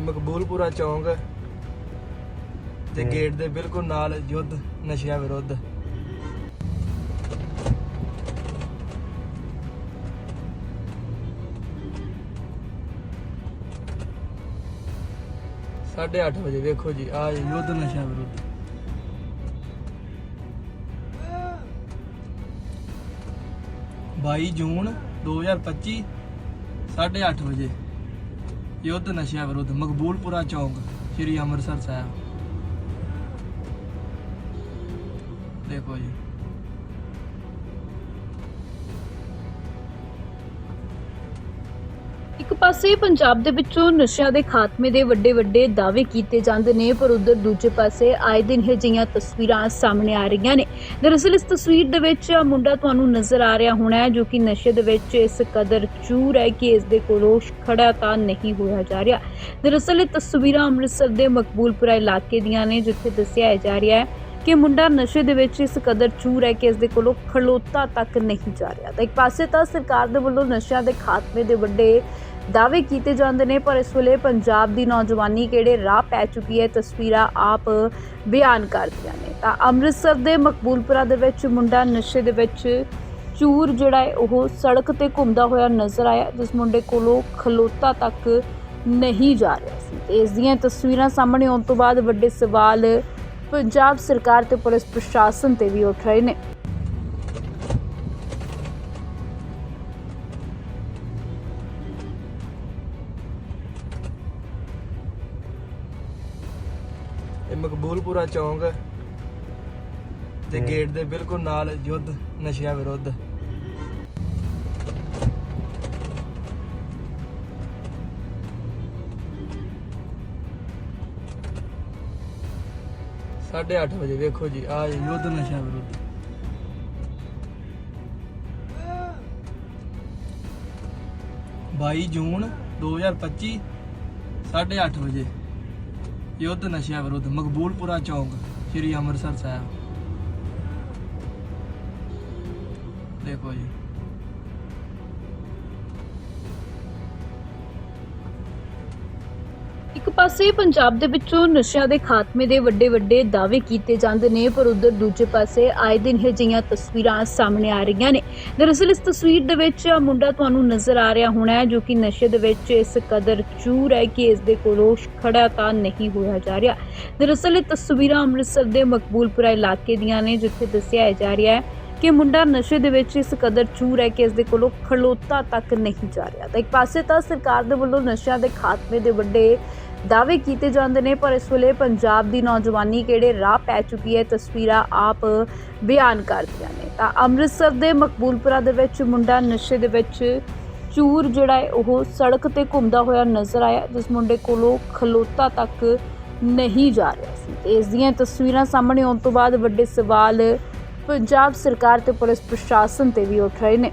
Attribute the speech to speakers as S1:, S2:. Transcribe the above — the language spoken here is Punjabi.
S1: ਮਕਬੂਲਪੁਰਾ ਚੌਂਕ ਤੇ। ਗੇਟ ਦੇ ਬਿਲਕੁਲ ਨਾਲ ਯੁੱਧ ਨਸ਼ਿਆਂ ਵਿਰੁੱਧ। ਸਾਢੇ ਅੱਠ ਵਜੇ ਵੇਖੋ ਜੀ ਆ ਯੁੱਧ ਨਸ਼ਿਆਂ ਵਿਰੁੱਧ। ਬਾਈ ਜੂਨ 2025 ਸਾਢੇ ਅੱਠ ਵਜੇ। ਯੁੱਧ ਨਸ਼ਿਆਂ ਵਿਰੁੱਧ ਮਕਬੂਲਪੁਰਾ ਚੌਂਕ ਸ੍ਰੀ ਅੰਮ੍ਰਿਤਸਰ ਸਾਹਿਬ। ਦੇਖੋ ਜੀ।
S2: ਇੱਕ ਪਾਸੇ ਪੰਜਾਬ ਦੇ ਵਿੱਚੋਂ ਨਸ਼ਿਆਂ ਦੇ ਖਾਤਮੇ ਦੇ ਵੱਡੇ ਵੱਡੇ ਦਾਅਵੇ ਕੀਤੇ ਜਾਂਦੇ ਨੇ, ਪਰ ਉਧਰ ਦੂਜੇ ਪਾਸੇ ਆਏ ਦਿਨ ਇਹ ਜਿਹੀਆਂ ਤਸਵੀਰਾਂ ਸਾਹਮਣੇ ਆ ਰਹੀਆਂ ਨੇ। ਦਰਅਸਲ ਇਸ ਤਸਵੀਰ ਦੇ ਵਿੱਚ ਆਹ ਮੁੰਡਾ ਤੁਹਾਨੂੰ ਨਜ਼ਰ ਆ ਰਿਹਾ ਹੋਣਾ ਹੈ, ਜੋ ਕਿ ਨਸ਼ੇ ਦੇ ਵਿੱਚ ਇਸ ਕਦਰ ਚੂਰ ਹੈ ਕਿ ਇਸ ਦੇ ਕੋਲੋਂ ਖੜਾ ਤਾਂ ਨਹੀਂ ਹੋਇਆ ਜਾ ਰਿਹਾ। ਦਰਅਸਲ ਇਹ ਤਸਵੀਰਾਂ ਅੰਮ੍ਰਿਤਸਰ ਦੇ ਮਕਬੂਲਪੁਰਾ ਇਲਾਕੇ ਦੀਆਂ ਨੇ, ਜਿੱਥੇ ਦੱਸਿਆ ਜਾ ਰਿਹਾ ਹੈ ਕਿ ਮੁੰਡਾ ਨਸ਼ੇ ਦੇ ਵਿੱਚ ਇਸ ਕਦਰ ਚੂਰ ਹੈ ਕਿ ਇਸ ਦੇ ਕੋਲੋਂ ਖਲੋਤਾ ਤੱਕ ਨਹੀਂ ਜਾ ਰਿਹਾ। ਤਾਂ ਇੱਕ ਪਾਸੇ ਤਾਂ ਸਰਕਾਰ ਦੇ ਵੱਲੋਂ ਨਸ਼ਿਆਂ ਦੇ ਖਾਤਮੇ ਦੇ ਵੱਡੇ ਦਾਅਵੇ ਕੀਤੇ ਜਾਂਦੇ ਨੇ, ਪਰ ਇਸ ਵੇਲੇ ਪੰਜਾਬ ਦੀ ਨੌਜਵਾਨੀ ਕਿਹੜੇ ਰਾਹ ਪੈ ਚੁੱਕੀ ਹੈ ਤਸਵੀਰਾਂ ਆਪ ਬਿਆਨ ਕਰਦੀਆਂ ਨੇ। ਤਾਂ ਅੰਮ੍ਰਿਤਸਰ ਦੇ ਮਕਬੂਲਪੁਰਾ ਦੇ ਵਿੱਚ ਮੁੰਡਾ ਨਸ਼ੇ ਦੇ ਵਿੱਚ ਚੂਰ ਜਿਹੜਾ ਹੈ, ਉਹ ਸੜਕ ਤੇ ਘੁੰਮਦਾ ਹੋਇਆ ਨਜ਼ਰ ਆਇਆ, ਜਿਸ ਮੁੰਡੇ ਕੋਲੋਂ ਖਲੋਤਾ ਤੱਕ ਨਹੀਂ ਜਾ ਰਿਹਾ ਸੀ। ਇਸ ਦੀਆਂ ਤਸਵੀਰਾਂ ਸਾਹਮਣੇ ਆਉਣ ਤੋਂ ਬਾਅਦ ਵੱਡੇ ਸਵਾਲ ਪੰਜਾਬ ਸਰਕਾਰ ਤੇ ਪੁਲਿਸ ਪ੍ਰਸ਼ਾਸਨ ਤੇ ਵੀ ਉੱਠ ਰਹੇ ਨੇ।
S1: ਇਹ ਮਕਬੂਲਪੁਰਾ ਚੌਂਕ ਤੇ। ਗੇਟ ਦੇ ਬਿਲਕੁਲ ਨਾਲ ਯੁੱਧ ਨਸ਼ਿਆਂ ਵਿਰੁੱਧ। ਸਾਢੇ ਅੱਠ ਵਜੇ ਵੇਖੋ ਜੀ ਆ ਯੁੱਧ ਨਸ਼ਿਆਂ ਵਿਰੁੱਧ। ਬਾਈ ਜੂਨ 2025 ਸਾਢੇ ਅੱਠ ਵਜੇ। ਯੁੱਧ ਨਸ਼ਿਆਂ ਵਿਰੁੱਧ ਮਕਬੂਲਪੁਰਾ ਚੌਂਕ ਸ੍ਰੀ ਅੰਮ੍ਰਿਤਸਰ ਸਾਹਿਬ। ਦੇਖੋ ਜੀ।
S2: ਪਾਸੇ ਪੰਜਾਬ ਦੇ ਵਿੱਚੋਂ ਨਸ਼ਿਆਂ ਦੇ ਖਾਤਮੇ ਦੇ ਵੱਡੇ ਵੱਡੇ ਦਾਅਵੇ ਕੀਤੇ ਜਾਂਦੇ ਨੇ, ਪਰ ਉਧਰ ਦੂਜੇ ਪਾਸੇ ਆਏ ਦਿਨ ਇਹ ਜਿਹੀਆਂ ਤਸਵੀਰਾਂ ਸਾਹਮਣੇ ਆ ਰਹੀਆਂ ਨੇ। ਦਰਅਸਲ ਇਸ ਤਸਵੀਰ ਦੇ ਵਿੱਚ ਆਹ ਮੁੰਡਾ ਤੁਹਾਨੂੰ ਨਜ਼ਰ ਆ ਰਿਹਾ ਹੋਣਾ ਹੈ, ਜੋ ਕਿ ਨਸ਼ੇ ਦੇ ਵਿੱਚ ਇਸ ਕਦਰ ਚੂਰ ਹੈ ਕਿ ਇਸ ਦੇ ਕੋਲੋਂ ਖੜਾ ਤਾਂ ਨਹੀਂ ਹੋਇਆ ਜਾ ਰਿਹਾ। ਦਰਅਸਲ ਇਹ ਤਸਵੀਰਾਂ ਅੰਮ੍ਰਿਤਸਰ ਦੇ ਮਕਬੂਲਪੁਰਾ ਇਲਾਕੇ ਦੀਆਂ ਨੇ, ਜਿੱਥੇ ਦੱਸਿਆ ਜਾ ਰਿਹਾ ਹੈ ਕਿ ਮੁੰਡਾ ਨਸ਼ੇ ਦੇ ਵਿੱਚ ਇਸ ਕਦਰ ਚੂਰ ਹੈ ਕਿ ਇਸ ਦੇ ਕੋਲੋਂ ਖਲੋਤਾ ਤੱਕ ਨਹੀਂ ਜਾ ਰਿਹਾ। ਤਾਂ ਇੱਕ ਪਾਸੇ ਤਾਂ ਸਰਕਾਰ ਦੇ ਵੱਲੋਂ ਨਸ਼ਿਆਂ ਦੇ ਖਾਤਮੇ ਦੇ ਵੱਡੇ ਦਾਅਵੇ ਕੀਤੇ ਜਾਂਦੇ ਨੇ, ਪਰ ਇਸ ਵੇਲੇ ਪੰਜਾਬ ਦੀ ਨੌਜਵਾਨੀ ਕਿਹੜੇ ਰਾਹ ਪੈ ਚੁੱਕੀ ਹੈ, ਤਸਵੀਰਾਂ ਆਪ ਬਿਆਨ ਕਰਦੀਆਂ ਨੇ। ਤਾਂ ਅੰਮ੍ਰਿਤਸਰ ਦੇ ਮਕਬੂਲਪੁਰਾ ਦੇ ਵਿੱਚ ਮੁੰਡਾ ਨਸ਼ੇ ਦੇ ਵਿੱਚ ਚੂਰ ਜਿਹੜਾ ਹੈ, ਉਹ ਸੜਕ ਤੇ ਘੁੰਮਦਾ ਹੋਇਆ ਨਜ਼ਰ ਆਇਆ, ਜਿਸ ਮੁੰਡੇ ਕੋਲੋਂ ਖਲੋਤਾ ਤੱਕ ਨਹੀਂ ਜਾ ਰਿਹਾ ਸੀ। ਤੇ ਇਸ ਦੀਆਂ ਤਸਵੀਰਾਂ ਸਾਹਮਣੇ ਆਉਣ ਤੋਂ ਬਾਅਦ ਵੱਡੇ ਸਵਾਲ ਪੰਜਾਬ ਸਰਕਾਰ ਤੇ ਪੁਲਿਸ ਪ੍ਰਸ਼ਾਸਨ ਤੇ ਵੀ ਉੱਠ ਰਹੇ ਨੇ।